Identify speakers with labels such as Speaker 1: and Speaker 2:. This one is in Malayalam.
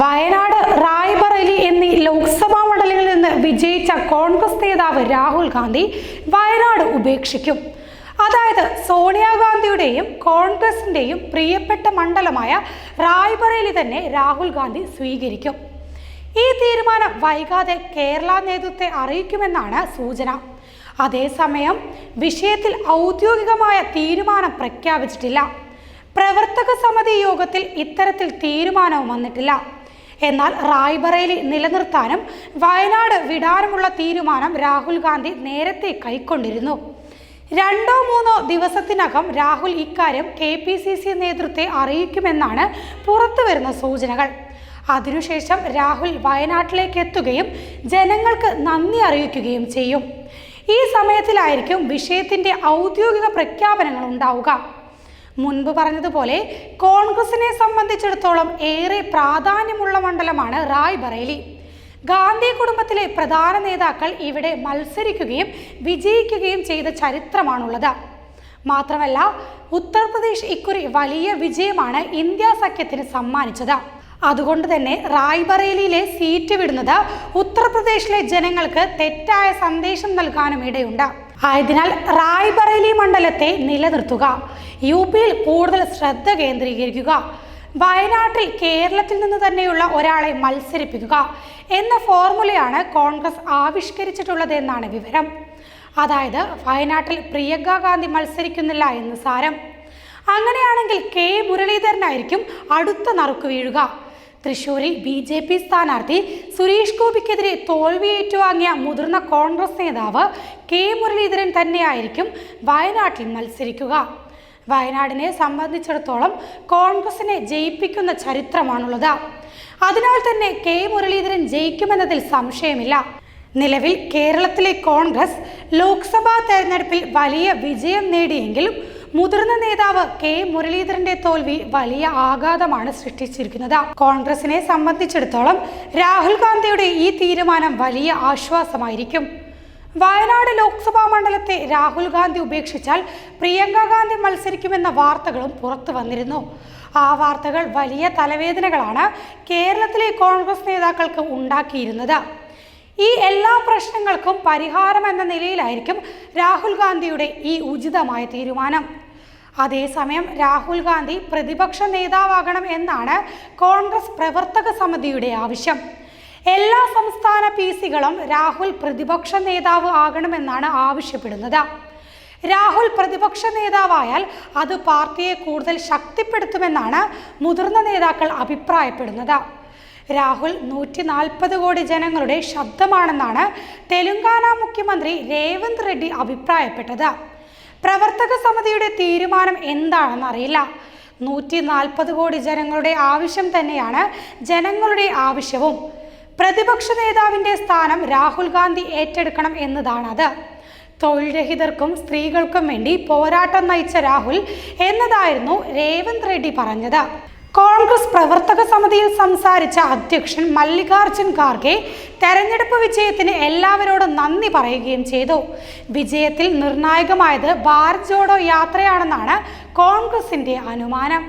Speaker 1: വയനാട് റായ്ബറേലി എന്നീ ലോക്സഭാ മണ്ഡലങ്ങളിൽ നിന്ന് വിജയിച്ച കോൺഗ്രസ് നേതാവ് രാഹുൽ ഗാന്ധി വയനാട് ഉപേക്ഷിക്കും. അതായത് സോണിയാഗാന്ധിയുടെയും കോൺഗ്രസിന്റെയും പ്രിയപ്പെട്ട മണ്ഡലമായ റായ്ബറേലി തന്നെ രാഹുൽ ഗാന്ധി സ്വീകരിക്കും. ഈ തീരുമാനം വൈകാതെ കേരള നേതൃത്വത്തെ അറിയിക്കുമെന്നാണ് സൂചന. അതേസമയം വിഷയത്തിൽ ഔദ്യോഗികമായ തീരുമാനം പ്രഖ്യാപിച്ചിട്ടില്ല. പ്രവർത്തക സമിതി യോഗത്തിൽ ഇത്തരത്തിൽ തീരുമാനവും വന്നിട്ടില്ല. എന്നാൽ റായ്ബറേലി നിലനിർത്താനും വയനാട് വിടാനുമുള്ള തീരുമാനം രാഹുൽ ഗാന്ധി നേരത്തെ കൈക്കൊണ്ടിരുന്നു. രണ്ടോ മൂന്നോ ദിവസത്തിനകം രാഹുൽ ഇക്കാര്യം കെ പി സി സി നേതൃത്വത്തെ അറിയിക്കുമെന്നാണ് പുറത്തുവരുന്ന സൂചനകൾ. അതിനുശേഷം രാഹുൽ വയനാട്ടിലേക്ക് എത്തുകയും ജനങ്ങൾക്ക് നന്ദി അറിയിക്കുകയും ചെയ്യും. ഈ സമയത്തിലായിരിക്കും വിഷയത്തിന്റെ ഔദ്യോഗിക പ്രഖ്യാപനങ്ങൾ ഉണ്ടാവുക. മുൻപ് പറഞ്ഞതുപോലെ കോൺഗ്രസിനെ സംബന്ധിച്ചിടത്തോളം ഏറെ പ്രാധാന്യമുള്ള മണ്ഡലമാണ് റായ് ബറേലി ഗാന്ധി കുടുംബത്തിലെ പ്രധാന നേതാക്കൾ ഇവിടെ മത്സരിക്കുകയും വിജയിക്കുകയും ചെയ്ത ചരിത്രമാണുള്ളത്. മാത്രമല്ല ഉത്തർപ്രദേശ് ഇക്കുറി വലിയ വിജയമാണ് ഇന്ത്യ സഖ്യത്തിന് സമ്മാനിച്ചത്. അതുകൊണ്ട് തന്നെ റായ്ബറേലിയിലെ സീറ്റ് വിടുന്നത് ഉത്തർപ്രദേശിലെ ജനങ്ങൾക്ക് തെറ്റായ സന്ദേശം നൽകാനും ഇടയുണ്ട്. ആയതിനാൽ റായ്ബറേലി മണ്ഡലത്തെ നിലനിർത്തുക. യു പിയിൽ കൂടുതൽ ശ്രദ്ധ കേന്ദ്രീകരിക്കുക. വയനാട്ടിൽ കേരളത്തിൽ നിന്ന് തന്നെയുള്ള ഒരാളെ മത്സരിപ്പിക്കുക എന്ന ഫോർമുലയാണ് കോൺഗ്രസ് ആവിഷ്കരിച്ചിട്ടുള്ളതെന്നാണ് വിവരം. അതായത് വയനാട്ടിൽ പ്രിയങ്ക ഗാന്ധി മത്സരിക്കുന്നില്ല എന്ന് സാരം. അങ്ങനെയാണെങ്കിൽ കെ മുരളീധരനായിരിക്കും അടുത്ത നറുക്ക് വീഴുക. തൃശൂരിൽ ബി ജെ പി സ്ഥാനാർത്ഥി സുരേഷ് ഗോപിക്കെതിരെ തോൽവി ഏറ്റുവാങ്ങിയ മുതിർന്ന കോൺഗ്രസ് നേതാവ് കെ മുരളീധരൻ തന്നെയായിരിക്കും വയനാട്ടിൽ മത്സരിക്കുക. വയനാടിനെ സംബന്ധിച്ചിടത്തോളം കോൺഗ്രസിനെ ജയിപ്പിക്കുന്ന ചരിത്രമാണുള്ളത്. അതിനാൽ തന്നെ കെ മുരളീധരൻ ജയിക്കുമെന്നതിൽ സംശയമില്ല. നിലവിൽ കേരളത്തിലെ കോൺഗ്രസ് ലോക്സഭാ തെരഞ്ഞെടുപ്പിൽ വലിയ വിജയം നേടിയെങ്കിലും മുതിർന്ന നേതാവ് കെ മുരളീധരന്റെ തോൽവി വലിയ ആഘാതമാണ് സൃഷ്ടിച്ചിരിക്കുന്നത്. കോൺഗ്രസിനെ സംബന്ധിച്ചിടത്തോളം രാഹുൽ ഗാന്ധിയുടെ ഈ തീരുമാനം വലിയ ആശ്വാസമായിരിക്കും. വയനാട് ലോക്സഭാ മണ്ഡലത്തെ രാഹുൽ ഗാന്ധി ഉപേക്ഷിച്ചാൽ പ്രിയങ്ക ഗാന്ധി മത്സരിക്കുമെന്ന വാർത്തകളും പുറത്തു വന്നിരുന്നു. ആ വാർത്തകൾ വലിയ തലവേദനകളാണ് കേരളത്തിലെ കോൺഗ്രസ് നേതാക്കൾക്ക് ഉണ്ടാക്കിയിരുന്നത്. ഈ എല്ലാ പ്രശ്നങ്ങൾക്കും പരിഹാരം എന്ന നിലയിലായിരിക്കും രാഹുൽ ഗാന്ധിയുടെ ഈ ഉചിതമായ തീരുമാനം. അതേസമയം രാഹുൽ ഗാന്ധി പ്രതിപക്ഷ നേതാവാകണം എന്നാണ് കോൺഗ്രസ് പ്രവർത്തക സമിതിയുടെ ആവശ്യം. എല്ലാ സംസ്ഥാന പി സികളും രാഹുൽ പ്രതിപക്ഷ നേതാവ് ആകണമെന്നാണ് ആവശ്യപ്പെടുന്നത്. രാഹുൽ പ്രതിപക്ഷ നേതാവായാൽ അത് പാർട്ടിയെ കൂടുതൽ ശക്തിപ്പെടുത്തുമെന്നാണ് മുതിർന്ന നേതാക്കൾ അഭിപ്രായപ്പെടുന്നത്. രാഹുൽ നൂറ്റി നാൽപ്പത് കോടി ജനങ്ങളുടെ ശബ്ദമാണെന്നാണ് തെലുങ്കാന മുഖ്യമന്ത്രി രേവന്ത് റെഡ്ഡി അഭിപ്രായപ്പെട്ടത്. പ്രവർത്തക സമിതിയുടെ തീരുമാനം എന്താണെന്ന് അറിയില്ല നൂറ്റി നാൽപ്പത് കോടി ജനങ്ങളുടെ ആവശ്യം തന്നെയാണ് ജനങ്ങളുടെ ആവശ്യവും. പ്രതിപക്ഷ നേതാവിന്റെ സ്ഥാനം രാഹുൽ ഗാന്ധി ഏറ്റെടുക്കണം എന്നതാണ് അത് തൊഴിൽ രഹിതർക്കും സ്ത്രീകൾക്കും വേണ്ടി പോരാട്ടം നയിച്ച രാഹുൽ എന്നതായിരുന്നു രേവന്ത് റെഡ്ഡി പറഞ്ഞത്. കോൺഗ്രസ് പ്രവർത്തക സമിതിയിൽ സംസാരിച്ച അധ്യക്ഷൻ മല്ലികാർജുൻ ഖാർഗെ തെരഞ്ഞെടുപ്പ് വിജയത്തിന് എല്ലാവരോടും നന്ദി പറയുകയും ചെയ്തു. വിജയത്തിൽ നിർണായകമായത് ഭാരത് ജോഡോ യാത്രയാണെന്നാണ് കോൺഗ്രസിന്റെ അനുമാനം.